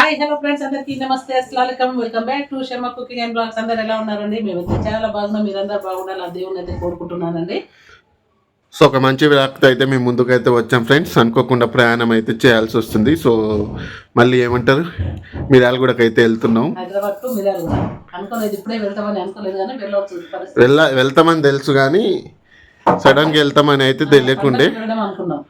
Hi hello friends అందరికీ నమస్తే అస్సలం welcome back to Sharma cooking and blogs అందరు ఎలా ఉన్నారండి? మేమైతే చాలా బాగున్నాం. మీరందరూ బాగుండాలి ఆ దేవుని అయితే కోరుకుంటున్నానండి. సో ఒక మంచి వ్యాప్తి అయితే మేము ముందుకైతే వచ్చాం ఫ్రెండ్స్. అనుకోకుండా ప్రయాణం అయితే చేయాల్సి వస్తుంది. సో మళ్ళీ ఏమంటారు? మిర్యాలగూడకి అయితే వెళ్తున్నాం. హైదరాబాద్ టు మిర్యాల కూడా అనుకోలేదు ఇప్పుడే వెళ్తామని అనుకోలేదు కానీ వెళ్ళవచ్చు పరిస్థితి. వెళ్ళ వెళ్తామని తెలుసు కానీ సడన్గా వెళ్తామని అయితే తెలియకుండే. వెళ్దాం అనుకున్నాం.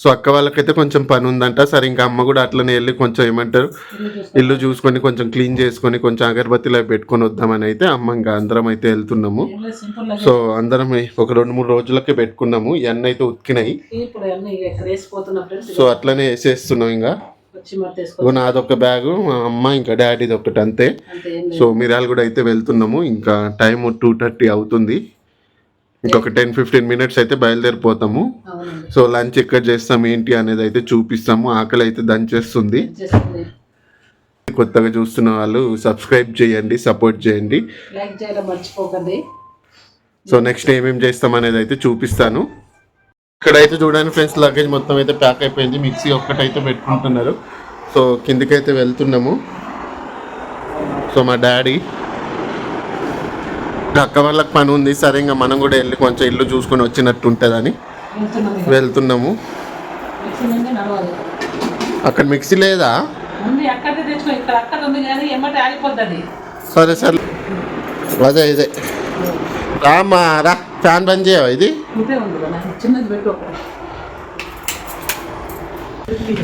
సో అక్క వాళ్ళకైతే కొంచెం పని ఉందంట సరే ఇంకా అమ్మ కూడా అట్లనే వెళ్ళి కొంచెం ఏమంటారు? ఇల్లు చూసి ఇల్లు చూసుకొని కొంచెం క్లీన్ చేసుకొని కొంచెం అగరబత్తిలో పెట్టుకొని వద్దామని అయితే అమ్మ ఇంకా అందరం అయితే వెళ్తున్నాము. సో అందరం ఒక రెండు మూడు రోజులకే పెట్టుకున్నాము. ఇవన్నీ అయితే ఉతికినాయి. సో అట్లనే వేసేస్తున్నాం ఇంకా. నాదొక బ్యాగు మా అమ్మ ఇంకా డాడీది ఒకటి అంతే సో మిరాలు కూడా అయితే వెళ్తున్నాము. ఇంకా టైం టూ థర్టీ అవుతుంది. ఇంకొక టెన్ ఫిఫ్టీన్ మినిట్స్ అయితే బయలుదేరిపోతాము. సో లంచ్ ఎక్కడ చేస్తాం ఏంటి అనేది అయితే చూపిస్తాము. ఆకలి అయితే దంచేస్తుంది చేస్తుంది. కొత్తగా చూస్తున్న వాళ్ళు సబ్స్క్రైబ్ చేయండి సపోర్ట్ చేయండి. లైక్ చేయడం మర్చిపోకండి. సో నెక్స్ట్ ఏమేమి చేస్తాం అనేది అయితే చూపిస్తాను. ఇక్కడైతే చూడండి ఫ్రెండ్స్ లగేజ్ మొత్తం అయితే ప్యాక్ అయిపోయింది. మిక్సీ ఒక్కటైతే పెట్టుకుంటున్నారు. సో కిందికైతే వెళ్తున్నాము. సో మా డాడీ అక్క వాళ్ళకి పని ఉంది. సరే ఇంకా మనం కూడా వెళ్ళి కొంచెం ఇల్లు చూసుకొని వచ్చినట్టు ఉంటుందని. వెళ్తున్నాము. అక్కడ మిక్సీ లేదా? ఉంది అక్కడే తెచ్చుకో. ఇక్కడ అక్కడ ఉంది కానీ ఎమ్మటి ఆగిపోద్ది సరే సరే. అదే ఇదే. రామా రా. ఫ్యాన్ బంద్ చేయవా ఇది?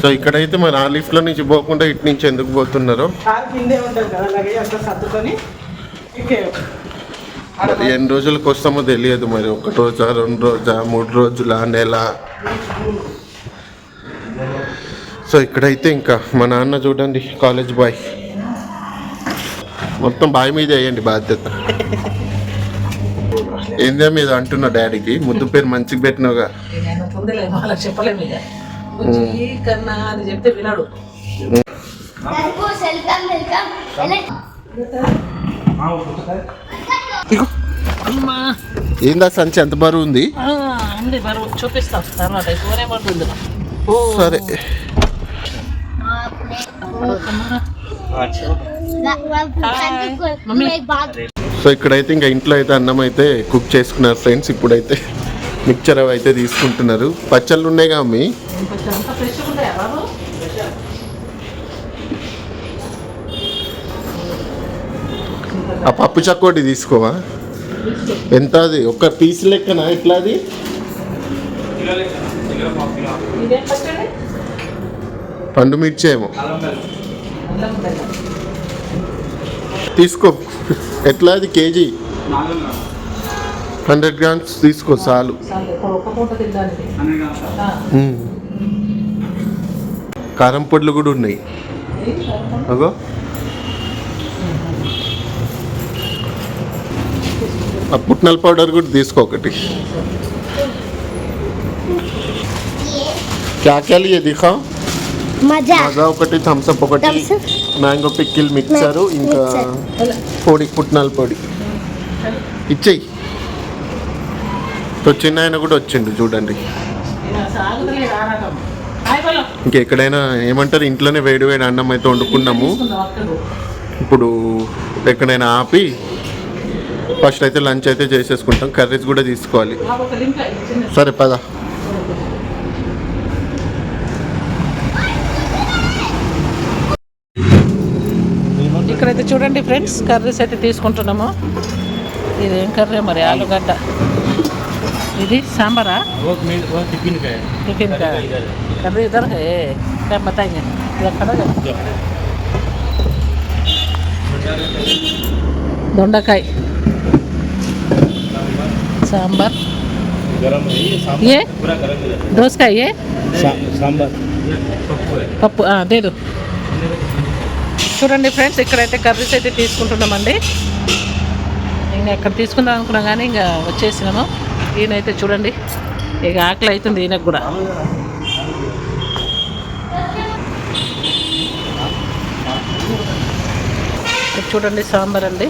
సో ఇక్కడైతే మరి ఆ లిఫ్ట్లో నుంచి పోకుండా ఇటు నుంచి ఎందుకు పోతున్నారు? కిందే ఉంటుంది కదా సర్దుకొని. మరి ఎన్ని రోజులకు వస్తామో తెలియదు మరి. ఒక రోజా రెండు రోజా మూడు రోజుల నెల? సో ఇక్కడైతే ఇంకా మా నాన్న చూడండి కాలేజ్ బాయ్ మొత్తం బాయ్ మీద వేయండి బాధ్యత. ఏందే మీద అంటున్నా డాడీకి? ముద్దు పేరు మంచిగా పెట్టినావుగా. నేను ఏందా సంచి? ఎంత బరువు ఉంది. సరే. సో ఇక్కడైతే ఇంకా ఇంట్లో అయితే అన్నం అయితే కుక్ చేసుకున్నారు ఫ్రెండ్స్. ఇప్పుడైతే మిక్చర్ అవి అయితే తీసుకుంటున్నారు. పచ్చళ్ళు ఉన్నాయిగా అమ్మి కొంచెం ఆ పప్పు చక్కోటి తీసుకోవా? ఎంత అది? ఒక పీస్ లెక్కన ఎట్లా అది? పండు మిర్చి ఏమో. తీసుకో. ఎట్లా అది కేజీ? హండ్రెడ్ గ్రామ్స్ తీసుకో చాలు. కారం పొడులు కూడా ఉన్నాయి. అగో. ఆ పుట్నల పౌడర్ కూడా తీసుకో ఒకటి. క్యా క్యా లియే Maja. మజా. ఒకటి థమ్స్అప్ ఒకటి. మ్యాంగో పిక్కిల్ మిక్సర్ ఇంకా. పొడి పుట్నాల పొడి. ఇచ్చేయి. సో చిన్న ఆయన కూడా వచ్చిండు చూడండి. ఇంకెక్కడైనా ఏమంటారు? ఇంట్లోనే వేడి వేడి అన్నం అయితే వండుకున్నాము. ఇప్పుడు ఎక్కడైనా ఆపి ఫస్ట్ అయితే లంచ్ అయితే చేసేసుకుంటాం. కర్రీస్ కూడా తీసుకోవాలి. సరే పద. ఇక్కడైతే చూడండి ఫ్రెండ్స్ కర్రీస్ అయితే తీసుకుంటున్నాము. ఇది ఏం కర్రీ మరి? ఆలుగడ్డ. ఇది సాంబారా? టిఫిన్ కా కర్రీ ఇద్దరు? దొండకాయ. సాంబార్ ఏ దోసకాయ ఏ సాంబార్ పప్పు అదే చూడండి ఫ్రెండ్స్ ఇక్కడైతే కర్రీస్ అయితే తీసుకుంటున్నామండి. ఇంకా ఎక్కడ తీసుకుందాం అనుకున్నాం కానీ ఇంకా వచ్చేసినాము. ఈయనైతే చూడండి ఇక ఆకలి అవుతుంది ఈయనకు కూడా. చూడండి సాంబార్ అండి.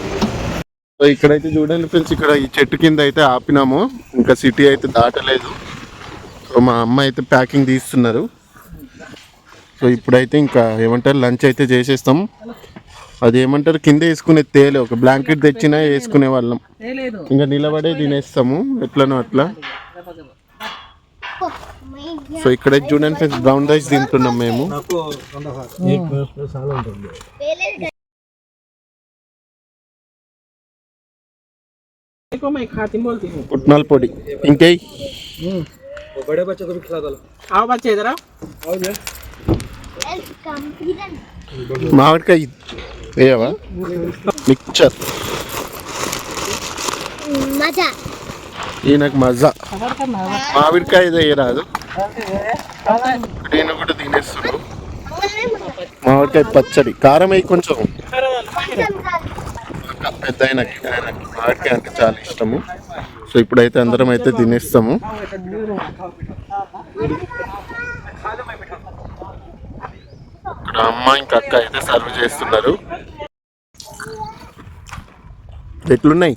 సో ఇక్కడైతే చూడండి ఫ్రెండ్స్ ఇక్కడ ఈ చెట్టు కింద అయితే ఆపినాము. ఇంకా సిటీ అయితే దాటలేదు. సో మా అమ్మ అయితే ప్యాకింగ్ తీస్తున్నారు. సో ఇప్పుడైతే ఇంకా ఏమంటారు లంచ్ అయితే చేసేస్తాం. అది ఏమంటారు కింద వేసుకునే తేలే ఒక బ్లాంకెట్ తెచ్చినా వేసుకునే వాళ్ళం. ఇంకా నిలబడే తినేస్తాము ఎట్లనో అట్లా. సో ఇక్కడ చూడండి ఫ్రెండ్స్ బ్రౌన్ రైస్ తింటున్నాం మేము. देखो मैं खाती बोलती हूँ పుట్నాల పొడి ఇంకే आओ बच्चे इधर आओ వెల్కమ్ కిరణ్ మామిడికాయ వేయవా మిక్చర్ మజా ఈయనకు మజా మామిడికాయ వేయరాదు ఈయన కూడా తినేస్తున్నాడు మామిడికాయ పచ్చడి కారం వేయి కొంచెం పెద్ద ఆయనకి ఆయనకి మామిడికాయ అంటే చాలా ఇష్టము. సో ఇప్పుడైతే అందరం అయితే తినేస్తాము. ఇక్కడ అమ్మ ఇంకా అక్క అయితే సర్వ్ చేస్తున్నారు. ఎట్లున్నాయి?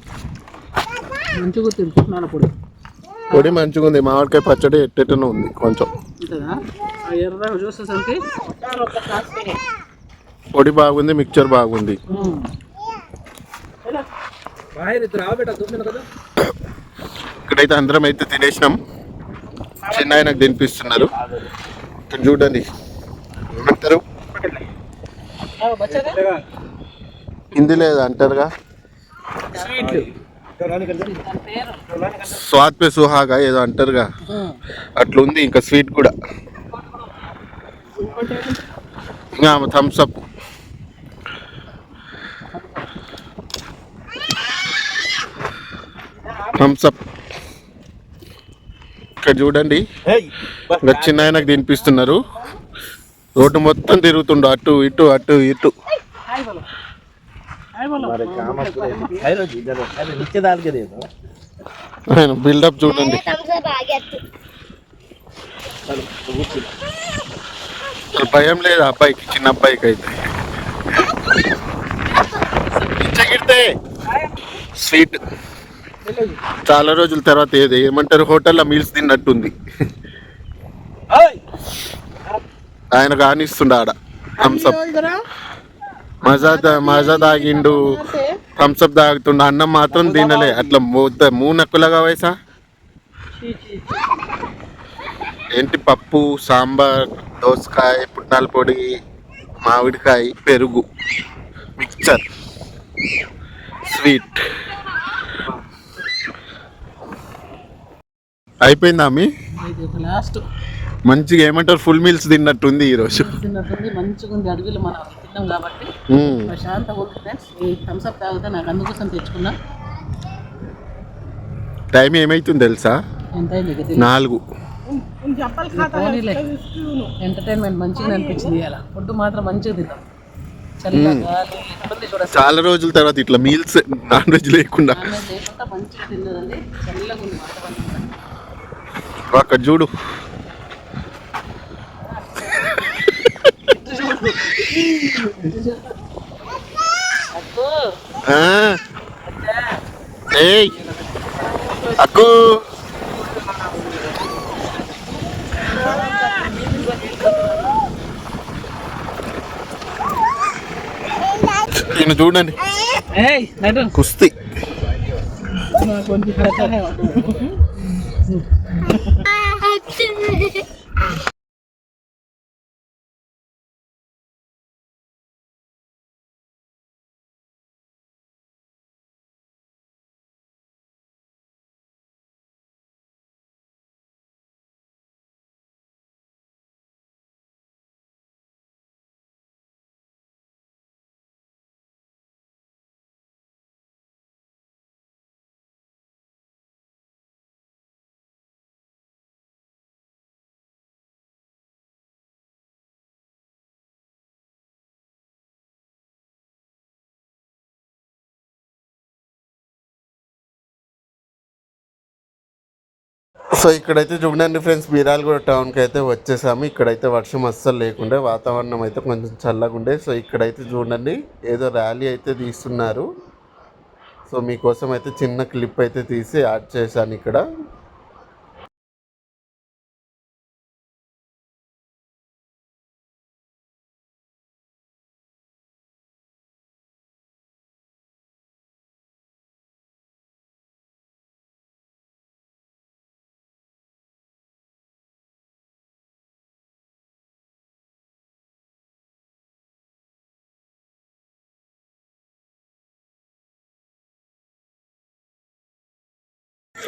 పొడి. మంచిగా ఉంది మామిడికాయ పచ్చడి ఎట్టెట్టనో ఉంది కొంచెం. పొడి బాగుంది మిక్చర్ బాగుంది బాగా ఇద్దరు రావు బేటా చూసిన కదా ఇక్కడైతే అందరం అయితే తినేసినాం. చిన్న ఆయనకు తినిపిస్తున్నారు. ఇక్కడ చూడండి. ఏమంటారు? హిందీ లేదా అంటారుగా? స్వాద్ పే సుహాగా ఏదో అంటారుగా. అట్లా ఉంది ఇంకా స్వీట్ కూడా. ఇంకా థమ్స్ అప్ థమ్స్అప్ ఇక్కడ చూడండి. వచ్చిన ఆయనకు తినిపిస్తున్నారు. రోడ్డు మొత్తం తిరుగుతుండు. అటు ఇటు అటు ఇటు. ఆయన బిల్డప్ చూడండి. భయం లేదు అబ్బాయికి చిన్న అబ్బాయికి అయితే. స్వీట్. చాలా రోజుల తర్వాత ఏది ఏమంటారు హోటల్లో మీల్స్ తిన్నట్టుంది. ఆయన కానిస్తుండ ఆడ థమ్స్అప్ మజా మజా తాగిండు థమ్స్అప్ తాగుతుండు అన్నం మాత్రం తినలే. అట్లా మూత మూనక్కులగా వయసా? ఏంటి పప్పు సాంబార్ దోసకాయ పుట్నాల పొడి మామిడికాయ పెరుగు మిక్చర్. స్వీట్. అయిపోయిందా మీ? లాస్ట్ మంచిగా ఏమంటారు? ఫుల్ మీల్స్ తిన్నట్టుంది ఈరోజు. తిన్నట్టుంది మంచిగా ఉంది. అడవిలో మనం తిన్నాం కాబట్టి. మ్మ్. ప్రశాంతంగా ఉంది ఫ్రెండ్స్ ఈ థమ్స్ అప్ తాగితే నాకు అందుకోసం తెచ్చుకున్నా. టైం ఏమైతుంది తెలుసా. నాలుగు. ఎంటర్టైన్మెంట్ మంచిగా అనిపించింది ఇలా ఫుడ్ మాత్రం మంచిగా తిన్నాం. చల్లగా గాలి ఎక్కడుంది చూడ చాలా రోజుల తర్వాత ఇట్లా మీల్స్ నాన్ వెజ్ లేకుండా మంచిగా తిన్నదండి. చల్లగా ఉంది అక్కడ చూడు అబ్బో, ఆ. ఏయ్ అక్కు ఈయన చూడండి ఏయ్ నడు కుస్తీ So ఇక్కడైతే చూడండి ఫ్రెండ్స్ బీరాలగూడ టౌన్కి అయితే వచ్చేసాము. ఇక్కడైతే వర్షం అస్సలు లేకుండే వాతావరణం అయితే కొంచెం చల్లగా ఉండే సో ఇక్కడైతే చూడండి ఏదో ర్యాలీ అయితే తీస్తున్నారు. సో మీకోసం అయితే చిన్న క్లిప్ అయితే తీసి యాడ్ చేశాను ఇక్కడ.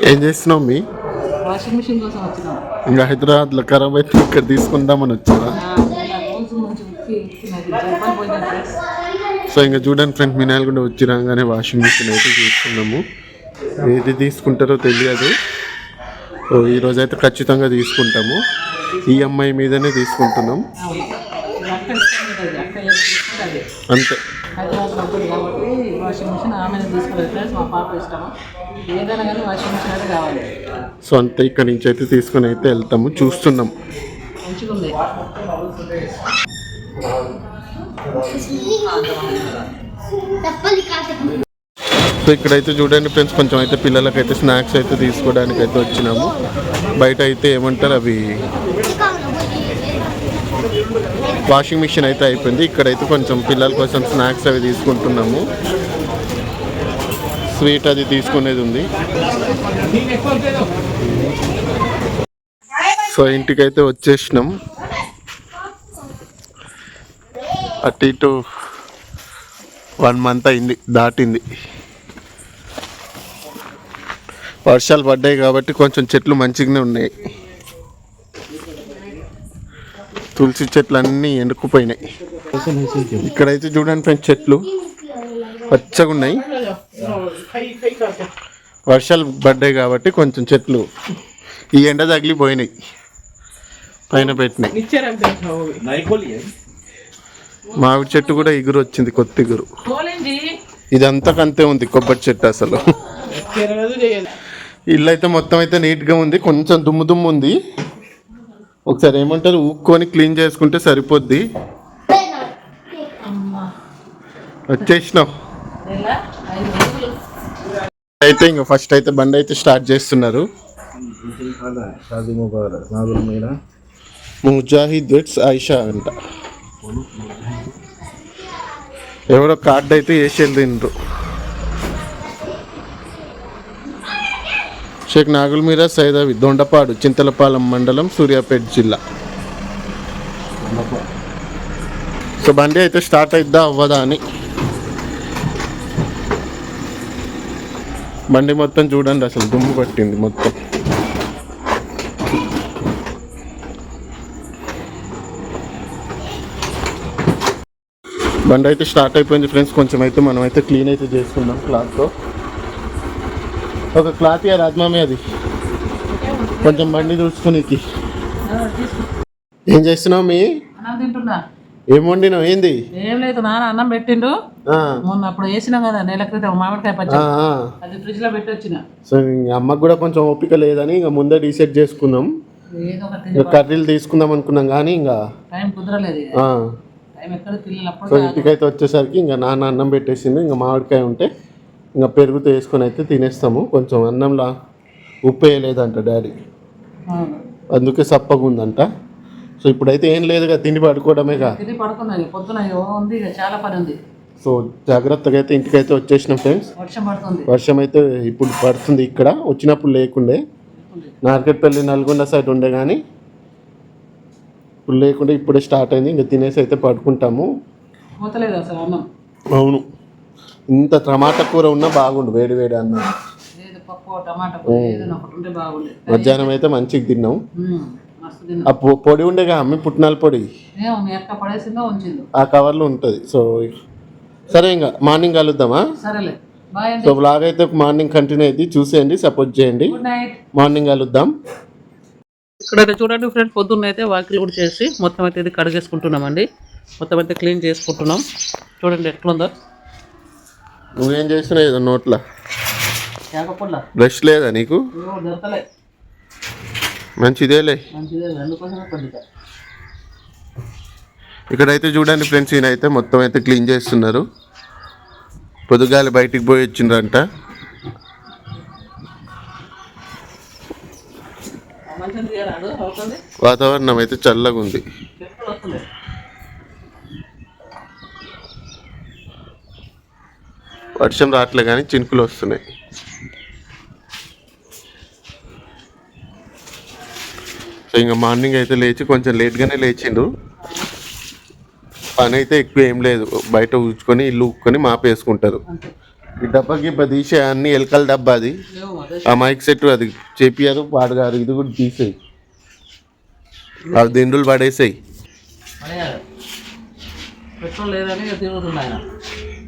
ఏం చేస్తున్నావు మీ? వాషింగ్ మిషన్ కోసం వచ్చినాం. ఇంకా హైదరాబాద్లో ఖరాబ్ అయితే ఇక్కడ తీసుకుందామని వచ్చావా ఫ్రెండ్స్ సో ఇంకా చూడండి ఫ్రెండ్ మినాలు కూడా వచ్చి రాగానే వాషింగ్ మిషన్ అయితే తీసుకున్నాము ఏది తీసుకుంటారో తెలియదు. సో ఈరోజు అయితే ఖచ్చితంగా తీసుకుంటాము. ఈఎంఐ మీదనే తీసుకుంటున్నాం. అంతే. వాషింగ్ మిషన్ ఆమెనే ఫ్రెండ్స్ మా పాప ఇష్టము. ఏదైనా కానీ వాషింగ్ మిషన్ అయితే కావాలి. సో అంతే ఇక్కడ నుంచి అయితే తీసుకొని అయితే వెళ్తాము చూస్తున్నాం. మంచిగా ఉంది సో ఇక్కడైతే చూడండి ఫ్రెండ్స్ కొంచెం అయితే పిల్లలకైతే స్నాక్స్ అయితే తీసుకోవడానికి అయితే వచ్చినాము. బయట అయితే ఏమంటారు అవి? వాషింగ్ మిషన్ అయితే అయిపోయింది. ఇక్కడైతే కొంచెం పిల్లల కోసం స్నాక్స్ అవి తీసుకుంటున్నాము. స్వీట్ అది తీసుకునేది ఉంది. సో ఇంటికైతే వచ్చేసినాం. అటు ఇటు వన్ మంత్ అయింది దాటింది. వర్షాలు పడ్డాయి కాబట్టి కొంచెం చెట్లు మంచిగానే ఉన్నాయి. తులసి చెట్లు అన్నీ ఎండుకుపోయినాయి. ఇక్కడైతే చూడండి ఫ్రెండ్స్ చెట్లు. పచ్చగా ఉన్నాయి వర్షాలు పడ్డాయి కాబట్టి కొంచెం చెట్లు ఈ ఎండ తగిలిపోయినాయి. పైన పెట్టినాయి. మామిడి చెట్టు కూడా ఎగురు వచ్చింది కొత్త ఎగురు ఇదంతా కంతే ఉంది కొబ్బరి చెట్టు అసలు. ఇల్లు అయితే మొత్తం అయితే నీట్గా ఉంది కొంచెం దుమ్ము దుమ్ము ఉంది. ఒకసారి ఏమంటారు? ఊక్కొని క్లీన్ చేసుకుంటే సరిపోద్ది. వచ్చేసినావు అయితే ఇంకా ఫస్ట్ అయితే బండి అయితే స్టార్ట్ చేస్తున్నారు. ముజాహిద్ ఇట్స్ ఆయిషా అంట. ఎవరో కార్డ్ అయితే వేసి వెళ్ళిండ్రు. షేక్ నాగుల్ మీరా సైదావి దొండపాడు చింతలపాలెం మండలం సూర్యాపేట జిల్లా. సో బండి అయితే స్టార్ట్ అయిద్దా అవ్వదా అని. బండి మొత్తం చూడండి అసలు దుమ్ము పట్టింది మొత్తం. బండి అయితే స్టార్ట్ అయిపోయింది ఫ్రెండ్స్. కొంచెం అయితే మనం అయితే క్లీన్ అయితే చేసుకుందాం క్లాత్తో. ఒక క్లాత్ ఇయ్య రాజ్మామే అది. కొంచెం బండి చూసుకునేకి. ఏం చేస్తున్నావు మీ? అన్నం తింటున్నా. ఏం వండినావు? ఏంది? ఏం లేదు నాన్న అన్నం పెట్టిండు. మొన్న అప్పుడు వేసినాం కదా నెల క్రితం మామిడికాయ పచ్చడి. అది ఫ్రిడ్జ్లో పెట్టి వచ్చిన సో ఇంక అమ్మకు కూడా కొంచెం ఓపిక లేదని ఇంకా ముందే డిసైడ్ చేసుకున్నాం ఇంకా కర్రీలు తీసుకుందాం అనుకున్నాం కానీ ఇంకా టైం కుదరలేదు ఇక. సో ఇంటికైతే వచ్చేసరికి ఇంకా నాన్న అన్నం పెట్టేసింది ఇంకా మామిడికాయ ఉంటే. ఇంకా పెరుగుతో వేసుకొని అయితే తినేస్తాము. కొంచెం అన్నంలా ఉప్పు వేయలేదంట డాడీ. అందుకే సప్పగా ఉందంట. సో ఇప్పుడైతే ఏం లేదుగా తిండి పడుకోవడమేగా. పడుకున్నది పొద్దున ఉంది చాలా పని ఉంది. సో జాగ్రత్తగా అయితే ఇంటికైతే వచ్చేసినాం ఫ్రెండ్స్. వర్షం పడుతుంది. వర్షం అయితే ఇప్పుడు పడుతుంది ఇక్కడ. వచ్చినప్పుడు లేకుండే. నార్కెట్పల్లి నల్గొండ సైడ్ ఉండే కానీ ఇప్పుడు లేకుండే ఇప్పుడే స్టార్ట్ అయింది. ఇంకా తినేసి అయితే పడుకుంటాము. పోతలేదు అసలు అన్నం? అవును. ఇంత టమాటా కూర ఉన్నా బాగుండు వేడి వేడి అన్నం. మధ్యాహ్నం అయితే మంచిగా తిన్నాం. ఆ పొ- పొడి ఉండేగా అమ్మి పుట్నాల పొడి? ఆ కవర్లో ఉంటుంది. సో సరే ఇంకా మార్నింగ్ కలుద్దామా? సో బ్లాగ్ అయితే మార్నింగ్ కంటిన్యూ అయింది. చూసేయండి సపోర్ట్ చేయండి. గుడ్ నైట్ మార్నింగ్ కలుద్దాం. ఇక్కడైతే చూడండి ఫ్రెండ్ పొద్దున్న అయితే వాకిలి కూడా చేసి మొత్తం అయితే ఇది కడిగేసుకుంటున్నామండి. మొత్తం అయితే క్లీన్ చేసుకుంటున్నాం. చూడండి ఎట్లుందో. నువ్వేం చేస్తున్నావు ఏదో నోట్ల? బ్రష్ లేదా నీకు? మంచిదేలే. ఇక్కడైతే చూడండి ఫ్రెండ్స్ ఈయన అయితే మొత్తం అయితే క్లీన్ చేస్తున్నారు. పొద్దుగాలి బయటికి పోయి వచ్చిండ్రంట. వాతావరణం అయితే చల్లగా ఉంది ఎప్పుడు వస్తుంది వర్షం రావట్లే కానీ చినుకులు వస్తున్నాయి. సో ఇంకా మార్నింగ్ అయితే లేచి కొంచెం లేట్గానే లేచిండు. పని అయితే ఎక్కువ ఏం లేదు. బయట ఊచుకొని ఇల్లు ఊక్కొని మాపేసుకుంటారు. ఈ డబ్బా ఇప్పుడు తీసే అన్ని ఎలకల డబ్బా అది. ఆ మైక్ సెట్ అది చేపియారు పాడగారు ఇది కూడా తీసేయి. అవి దిండులు పడేసాయి. పెట్రోల్ లేదని తిరుగుతున్నాయి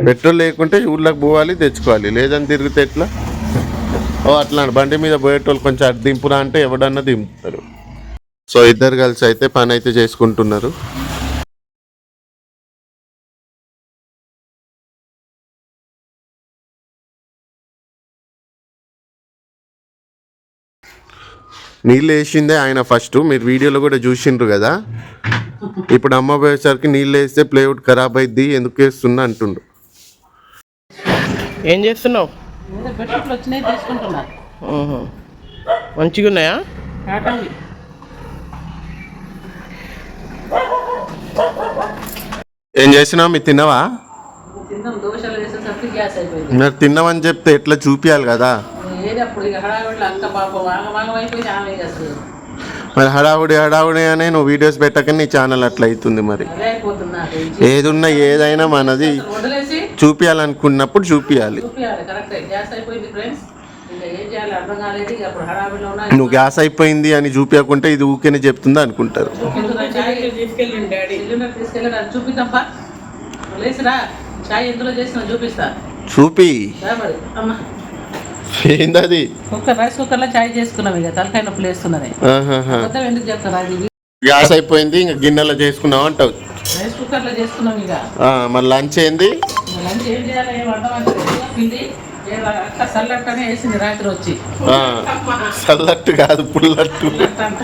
పెట్రోల్ లేకుంటే ఊర్లోకి పోవాలి తెచ్చుకోవాలి. లేదని తిరిగితే ఎట్లా? ఓ అట్లా బండి మీద పోయేటోళ్ళు కొంచెం అటు దింపురా అంటే ఎవడన్నా దింపుతారు. సో ఇద్దరు కలిసి అయితే పని అయితే చేసుకుంటున్నారు. నీళ్ళు వేసిందే ఆయన ఫస్ట్. మీరు వీడియోలో కూడా చూసిండ్రు కదా? ఇప్పుడు అమ్మ పోయేసరికి నీళ్ళు వేస్తే ప్లేవుడ్ ఖరాబ్ అయింది ఎందుకు వేస్తున్నా అంటుండు ఏం చేస్తున్నావు. మంచిగా ఉన్నాయా ఏం చేసినావు మీరు తిన్నావా? తిందాం దోశలు వేసేసరికి గ్యాస్ అయిపోయింది. మరి తిన్నామని చెప్తే ఎట్లా చూపియాలి కదా? మరి హడావుడి హడావుడి అనే నువ్వు వీడియోస్ పెట్టక నీ ఛానల్ అట్లా అవుతుంది మరి. ఏదున్నా ఏదైనా మనది. చూపియాలి. చూపించాలి నువ్వు గ్యాస్ అయిపోయింది అని చూపించకుంటే ఇది ఊకేనే చెప్తుందా అనుకుంటారు. చూపి. రా మరి. అమ్మ. ఏందది? కుక్కర్ చాయ్ చేసుకున్నాం ఇక. తలకాయ గ్యాస్ అయిపోయింది ఇంకా గిన్నెలో చేసుకున్నావు అంటావు. రైస్ కుక్కర్లో చేసుకున్నాం ఇక. ఆ, మరి లంచ్ ఏంది? లంచ్ ఏం చేయాలి? ఏం అర్థం అవుతుంది పిండి ఏ అక్క సల్లట్టనే వేసింది రాత్రి వచ్చి. ఆ, చల్లట్టు కాదు పుల్లట్టు.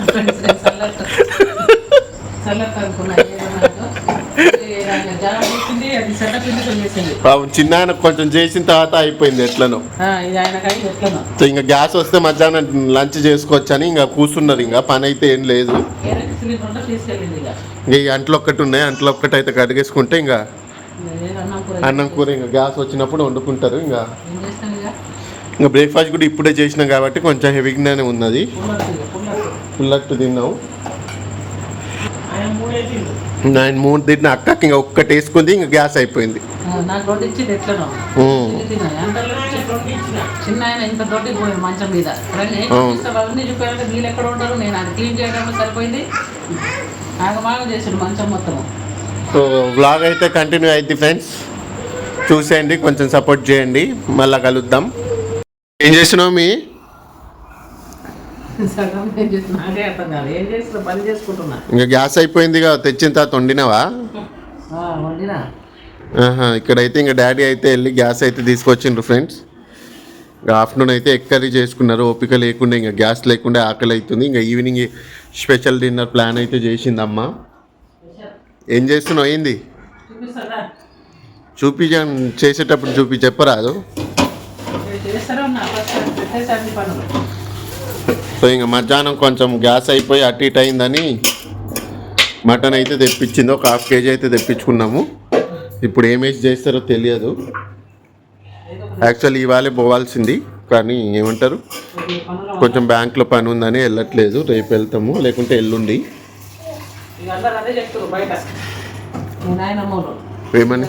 సల్లట్టు సల్లట్టు సల్లట్టు అనుకున్నా పాపం చిన్న ఆయన కొంచెం చేసిన తర్వాత అయిపోయింది ఎట్లనో. ఇంకా గ్యాస్ వస్తే మధ్యాహ్నం లంచ్ చేసుకోవచ్చు అని ఇంకా కూర్చున్నారు ఇంకా. పని అయితే ఏం లేదు. ఇక ఈ అంట్లో ఒక్కటి ఉన్నాయి అంట్లో ఒక్కటి అయితే కడిగేసుకుంటే ఇంకా నేను అన్నం కూర ఇంకా గ్యాస్ వచ్చినప్పుడు వండుకుంటారు ఇంకా ఇక బ్రేక్ఫాస్ట్ కూడా ఇప్పుడే చేసినాం కాబట్టి కొంచెం హెవీగానే ఉన్నది. పుల్లట్టు ఇక పుల్లట్టు పుల్లట్టు తిన్నాం. ఆయన మూడే తిండు నేను మూడు తిన్నా అక్కకి ఇంకా ఒక్కటి వేసుకుంది ఇంకా గ్యాస్ అయిపోయింది. అవును. ఆగమాగం చేసాడు మంచం మొత్తం. సో వ్లాగ్ అయితే కంటిన్యూ అయింది ఫ్రెండ్స్ చూసేయండి కొంచెం సపోర్ట్ చేయండి. మళ్ళా కలుద్దాం. ఏం చేస్తున్నావు మీ? ఇంకా గ్యాస్ అయిపోయిందిగా తెచ్చిన తర్వాత వండినావా? ఇక్కడైతే ఇంకా డాడీ అయితే వెళ్ళి గ్యాస్ అయితే తీసుకొచ్చిండ్రు ఫ్రెండ్స్ ఆఫ్టర్నూన్ అయితే ఎక్కర్రీ చేసుకున్నారు. ఓపిక లేకుండా ఇంకా గ్యాస్ లేకుండా ఆకలి అవుతుంది ఇంకా ఈవినింగ్ స్పెషల్ డిన్నర్ ప్లాన్ అయితే చేసిందమ్మ. ఏం చేస్తున్నావు? ఏంది? చూపించ చూపి చేసేటప్పుడు చూపి చెప్పరాదు. సో ఇంకా మధ్యాహ్నం కొంచెం గ్యాస్ అయిపోయి అటు ఇటు అయిందని మటన్ అయితే తెప్పించింది. ఒక హాఫ్ కేజీ అయితే తెప్పించుకున్నాము. ఇప్పుడు ఏమేసి చేస్తారో తెలియదు. యాక్చువల్లీ ఇవాళే పోవాల్సింది కానీ ఏమంటారు? కొంచెం బ్యాంక్లో పని ఉందని వెళ్ళట్లేదు రేపు వెళ్తాము లేకుంటే ఎల్లుండి. ఏమని?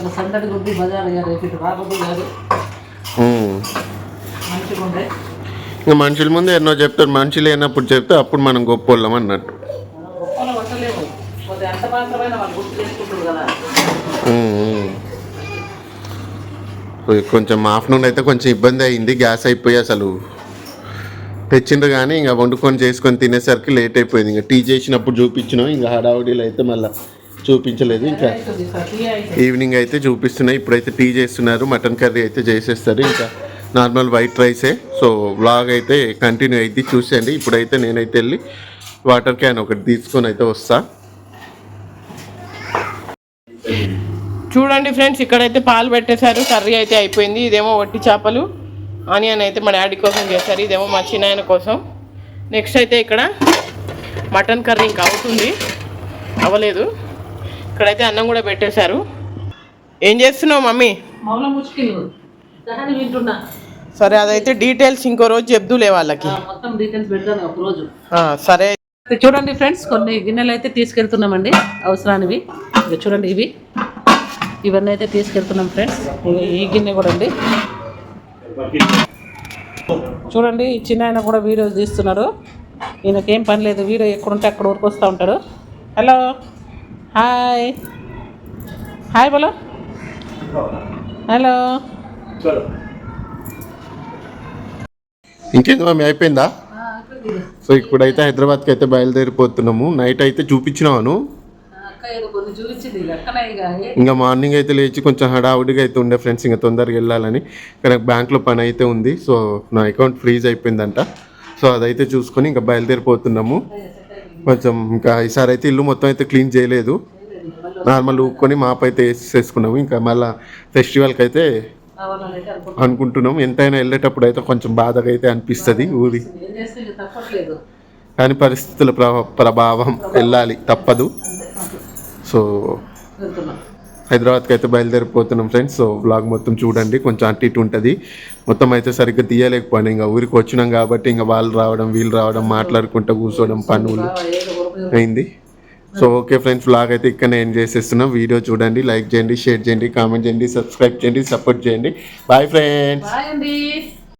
మనుషుల ముందు ఎన్నో చెప్తారు మనుషులు లేనప్పుడు చెప్తే అప్పుడు మనం అన్నట్టు. గొప్పలు పట్టలేము కొద్దిగా ఎంత మాత్రమైనా కొంచెం ఆఫ్టర్నూన్ అయితే కొంచెం ఇబ్బంది అయింది. గ్యాస్ అయిపోయి అసలు తెచ్చిండ్రు కానీ ఇంకా వండుకొని చేసుకొని తినేసరికి లేట్ అయిపోయింది. ఇంకా టీ చేసినప్పుడు చూపించినాం. ఇంకా హడావుడీలు అయితే మళ్ళీ చూపించలేదు. ఇంకా ఈవినింగ్ అయితే చూపిస్తున్నాయి. ఇప్పుడైతే టీ చేస్తున్నారు. మటన్ కర్రీ అయితే చేసేస్తారు. ఇంకా నార్మల్ వైట్ రైసే. సో వ్లాగ్ అయితే కంటిన్యూ అయితే చూసేయండి. ఇప్పుడైతే నేనైతే వెళ్ళి వాటర్ క్యాన్ ఒకటి తీసుకొని అయితే వస్తాను చూడండి ఫ్రెండ్స్ ఇక్కడైతే పాలు పెట్టేశారు. కర్రీ అయితే అయిపోయింది. ఇదేమో వట్టి చేపలు. ఆనియన్ అయితే మా డాడీ కోసం చేశారు. ఇదేమో మా చిన్నాయన కోసం. నెక్స్ట్ అయితే ఇక్కడ మటన్ కర్రీ ఇంకా అవుతుంది. అవ్వలేదు. ఇక్కడైతే అన్నం కూడా పెట్టేశారు. ఏం చేస్తున్నావు మమ్మీ? సరే అదైతే డీటెయిల్స్ ఇంకో రోజు చెప్దులే వాళ్ళకి. సరే. చూడండి ఫ్రెండ్స్ కొన్ని గిన్నెలు అయితే తీసుకెళ్తున్నామండి. అవసరానివి. చూడండి ఇవి. ఇవన్నీ అయితే తీసుకెళ్తున్నాం ఫ్రెండ్స్. ఈ గిన్నె కూడా అండి. చూడండి ఈ చిన్న ఆయన కూడా వీడియో తీస్తున్నాడు ఈయనకేం పని లేదు వీడియో ఎక్కడుంటే అక్కడ వరకు వస్తూ ఉంటాడు హలో హాయ్ హాయ్ బలో హలో ఇంకేంది మమ్మీ అయిపోయిందా? సో ఇప్పుడైతే హైదరాబాద్కి అయితే బయలుదేరిపోతున్నాము. నైట్ అయితే చూపించినాను. ఇక. మార్నింగ్ అయితే లేచి కొంచెం హడావుడిగా అయితే ఉండే ఫ్రెండ్స్ ఇంకా తొందరగా వెళ్ళాలని. ఇక్కడ బ్యాంక్లో పని అయితే ఉంది సో నా అకౌంట్ ఫ్రీజ్ అయిపోయిందంట. సో అదైతే చూసుకొని ఇంకా బయలుదేరిపోతున్నాము. కొంచెం ఇంకా ఈసారి అయితే ఇల్లు మొత్తం అయితే క్లీన్ చేయలేదు. నార్మల్ ఊక్కొని మాప్ అయితే వేసేసుకున్నాము. ఇంకా మళ్ళీ ఫెస్టివల్కి అయితే అనుకుంటున్నాం ఎంతైనా వెళ్ళేటప్పుడు అయితే కొంచెం బాధగా అయితే అనిపిస్తుంది ఊరి. కానీ పరిస్థితుల ప్రభా ప్రభావం వెళ్ళాలి తప్పదు. సో హైదరాబాద్కి అయితే బయలుదేరిపోతున్నాం ఫ్రెండ్స్. సో బ్లాగ్ మొత్తం చూడండి. కొంచెం అటు ఇటు ఉంటుంది. మొత్తం అయితే సరిగ్గా తీయలేకపోయినా ఇంకా ఊరికి వచ్చినాం కాబట్టి ఇంకా వాళ్ళు రావడం వీళ్ళు రావడం మాట్లాడుకుంటూ కూర్చోవడం పనులు అయింది. సో ఓకే ఫ్రెండ్స్ బ్లాగ్ అయితే ఇక్కడ నేను చేసేస్తున్నాం. వీడియో చూడండి లైక్ చేయండి షేర్ చేయండి కామెంట్ చేయండి సబ్స్క్రైబ్ చేయండి సపోర్ట్ చేయండి. Bye friends